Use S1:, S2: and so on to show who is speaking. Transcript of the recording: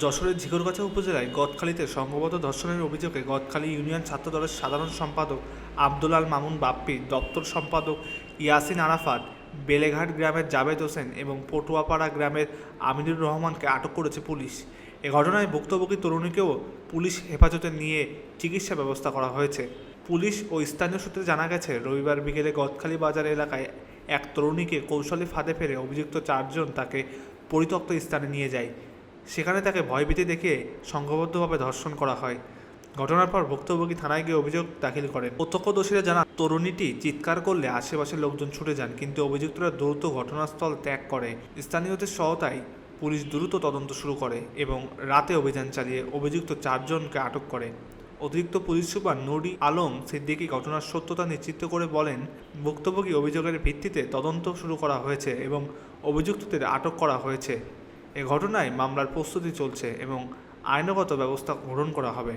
S1: যশোরের ঝিকরগাছা উপজেলায় গদখালিতে সংঘবদ্ধ ধর্ষণের অভিযোগে গদখালি ইউনিয়ন ছাত্রদলের সাধারণ সম্পাদক আব্দুল আল মামুন বাপ্পি, দপ্তর সম্পাদক ইয়াসিন আরাফাত, বেলেঘাট গ্রামের জাবেদ হোসেন এবং পটুয়াপাড়া গ্রামের আমিনুর রহমানকে আটক করেছে পুলিশ। এ ঘটনায় ভুক্তভোগী তরুণীকেও পুলিশ হেফাজতে নিয়ে চিকিৎসা ব্যবস্থা করা হয়েছে। পুলিশ ও স্থানীয় সূত্রে জানা গেছে, রবিবার বিকেলে গদখালি বাজার এলাকায় এক তরুণীকে কৌশলী ফাঁদে ফেলে অভিযুক্ত চারজন তাকে পরিত্যক্ত স্থানে নিয়ে যায়। সেখানে তাকে ভয়ভীতি দেখিয়ে সংঘবদ্ধভাবে ধর্ষণ করা হয়। ঘটনার পর ভুক্তভোগী থানায় গিয়ে অভিযোগ দাখিল করেন। প্রত্যক্ষদর্শীরা জানান, তরুণীটি চিৎকার করলে আশেপাশের লোকজন ছুটে যান, কিন্তু অভিযুক্তরা দ্রুত ঘটনাস্থল ত্যাগ করে। স্থানীয়দের সহায়তায় পুলিশ দ্রুত তদন্ত শুরু করে এবং রাতে অভিযান চালিয়ে অভিযুক্ত চারজনকে আটক করে। অতিরিক্ত পুলিশ সুপার নুরি আলম সিদ্দিকী ঘটনার সত্যতা নিশ্চিত করে বলেন, ভুক্তভোগী অভিযোগের ভিত্তিতে তদন্ত শুরু করা হয়েছে এবং অভিযুক্তদের আটক করা হয়েছে। এ ঘটনায় মামলার প্রস্তুতি চলছে এবং আইনগত ব্যবস্থা গ্রহণ করা হবে।